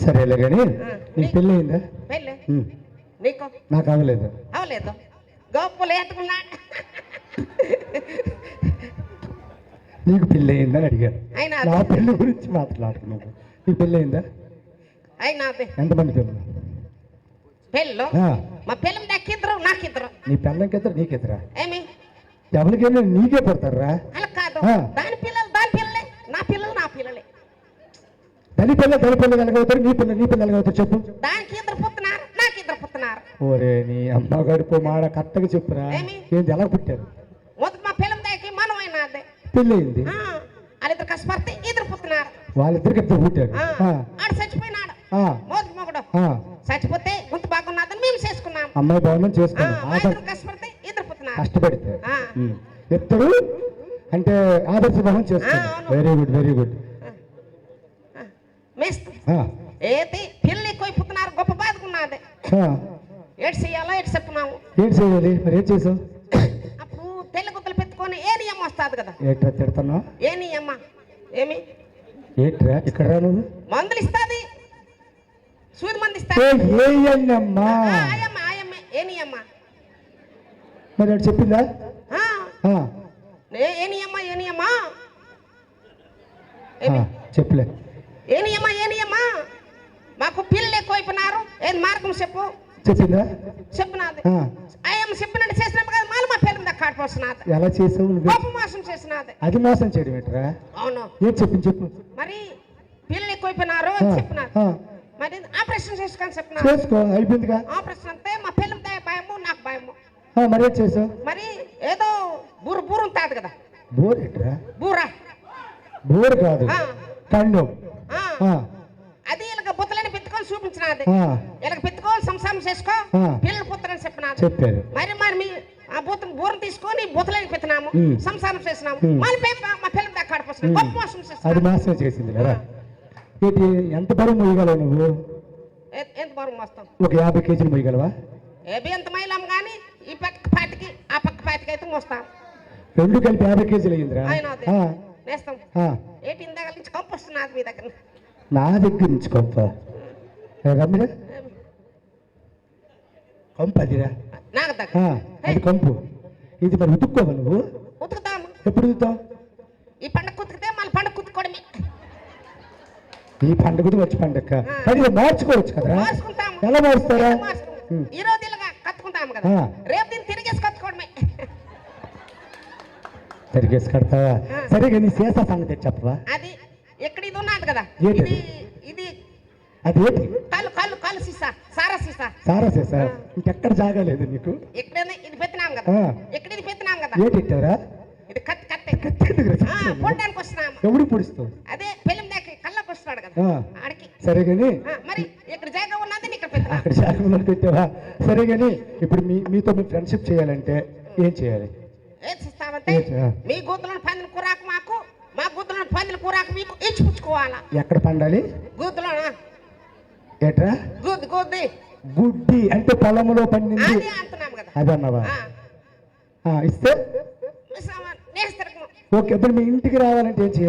సరేలే కానీ నీకు పెళ్ళి. అయిందా నీకు? నాకు అవ్వలేదు అవలేదు. గొప్పలు ఎట్టుకున్నా నీకు పెళ్ళి అయిందని అడిగాను. అయినా నా పెళ్ళి గురించి మాట్లాడుతున్నాను నీకు పెళ్ళి అయిందా అయినాది ఎంతమంది పిల్లలు పెళ్ళు? మా పిల్లలు నాకిద్దరు నాకిద్దరు. నీ పిల్లలకిద్దరు నీకిద్దరా? ఏమి? ఎవరికైనా నీకే పడతారా అలా కాదు. తల్లి పిల్ల తల్లి పిల్లలు ఎలాగవుతారు నీ పిల్ల నీ పిల్లలు ఎలాగవుతారు చెప్పు. దానికి ఇద్దరు పుత్తున్నారు నాకు ఇద్దరు పుత్తున్నారు ఓరే నీ అమ్మ గడుపు మాడ కరెక్ట్గా చెప్పురా? ఏంది ఎలా పుట్టారు? మొదటి మా పిల్లల దాకి మనం అయినాది పెళ్ళి అయింది వాళ్ళిద్దరు కష్టపడితే ఇద్దరు పుత్తున్నారు వాళ్ళిద్దరికి ఇద్దరు పుట్టారు. ఆడు చచ్చిపోయినాడు. ఆ, మొదటి మొగుడు. చచ్చిపోతే గుంత బాగున్నదని మేము చేసుకున్నాం. అమ్మాయి మా ఇద్దరు కష్టపడితే ఇద్దరు పుత్తున్నారు కష్టపడితే. ఇద్దరు అంటే ఆదర్శ ఆ, అవును. వెరీ గుడ్ వెరీ గుడ్ ఏది? ఎక్కువ పుత్తున్నారు గొప్ప బాధకున్నది. ఏడు చెయ్యాలా ఎటు చెప్పున్నాము చేయాలి? మరి ఏం చేసావు? అప్పుడు తెల్ల గుద్దలు పెట్టుకొని ఏ నియమ వస్తుంది కదా? ఏట్రా తిడుతున్నావు? ఏ నియమ? ఏమి? ఏట్రా? ఇక్కడ నువ్వు. మందులు ఇస్తుంది. సూది మంది ఇస్తుంది. ఏయన్నమ్మా ఆయమ్మ ఆయమ్మ ఏ నియమ్మ మరి అటు చెప్పిందా? ఏ- నియమ్మ ఏ నియమ్మ చెప్పులే. ఏ నియమ్మ ఏ మాకు పిల్లలు ఎక్కువైపోయినారు ఏది మార్గం చెప్పు? చెప్పిందా? చెప్పినది. ఆ, ఆయమ్మ చెప్పినట్టు చేసినప్పుడు కదా మళ్ళీ మా పిల్లల దగ్గర కాడిపోతున్నది ఎలా చేసావు నువ్వు? మోసం చేసినది. అది మోసం చేయడం ఏంట్రా? అవును. ఏం చెప్పింది చెప్పు. మరి పిల్లలు ఎక్కువైపోయినారు అని చెప్పినారు ఆ, మరి ఆపరేషన్ చేసుకొని చెప్పినారు చేసుకో అయిపోయిందిగా. ఆపరేషన్ అంటే మా పిల్లల భయము నాకు భయము. మరి ఏం చేసావు? మరి ఏదో బూరు బూరు ఉంటుంది కదా. బోర్ ఏంట్రా? బూర. బోర్ కాదు. ఆ. కండం ఆ, ఆ, అది ఇలాగ బుత్తలని ఆ, ఇలాగ పెట్టుకొని సంసారం చేసుకో. పిల్లలు పుత్తరని చెప్పినారు చెప్పారు. మరి మరి మీ ఆ బూత బూరను తీసుకొని బుత్తలని పెట్టినాము. సంసారం చేసినాము. మళ్ళీ మా పిల్లల గొప్ప మోసం అది మాసం చేసింది ఏంటి ఎంత బరువు మొయ్యగలవు నువ్వు? ఎంత బరువు మోస్తాం? ఒక యాభై కేజీలు మొయ్యగలవా ఏబి ఎంత మైలాం కానీ ఈ పక్క పాటికి ఆ పక్క పాటికి అయితే మోస్తాం. రెండు కలిపి యాభై కేజీలు అయ్యిందిరా. నేస్తాం. ఏంటి ఇందాక నుంచి కంపొస్తున్నది మీ దగ్గర? నా దగ్గర నుంచి కొంప. రమ్మిరా కొంప అదిరా. అది కంపు. ఇది మరి ఉతుక్కోవా నువ్వు? ఎప్పుడు ఈ పండుగ కుతికితే మళ్ళీ పండుగ కుతుకోవడమే ఈ పండుగది వచ్చి పండుగ. ఇది మార్చుకోవచ్చు మార్చుకుంటాము ఎలా మారుస్తారా ఉమ్. ఈ రోజు ఇలాగా కత్తుకుంటాము కదా. రేపు దీన్ని తిరిగేసి కత్తుకోవడమే. తిరిగేసి కడతావా? సరే కానీ సీసా సంగతి చెప్పవా? అది ఎక్కడ ఇది ఉన్నది కదా? ఇది అది ఏంటి కళ్ళు కళ్ళు కళ్ళు సీసా సారా సీసా. సారా సీసా? ఇంకెక్కడ జాగలేదు నీకు? ఎక్కడైనా ఇది పెట్టినాం కదా. ఎక్కడ ఇది పెట్టినాం కదా. ఏంటి ఇట్టారా ఇది కత్తి కత్తి. పొండానికి వస్తున్నాము ఎవడు పొడుస్తావు అదే పెళ్ళం దాకా కళ్ళకి వస్తున్నాడు కదా. ఆడికి. సరే కానీ మరి ఇక్కడ జాగా ఉన్నది ఇక్కడ పెట్టినా? అక్కడ శాఖలో పెట్టావా? సరే కానీ ఇప్పుడు మీ మీతో మీ ఫ్రెండ్షిప్ చేయాలంటే ఏం చేయాలి? ఏం చేస్తామంటే మీ గుద్దులను పందిన కూరాకు మాకు మా గుద్దులను పందిన కూరాకు మీకు ఇచ్చిపుచ్చుకోవాలా ఎక్కడ పండాలి? ఏట్రా? గుడ్డి అంటే పొలంలో పండింది. అది అన్నవా? ఇస్తే? ఓకే ఇప్పుడు మీ ఇంటికి రావాలంటే ఏం చేయాలి?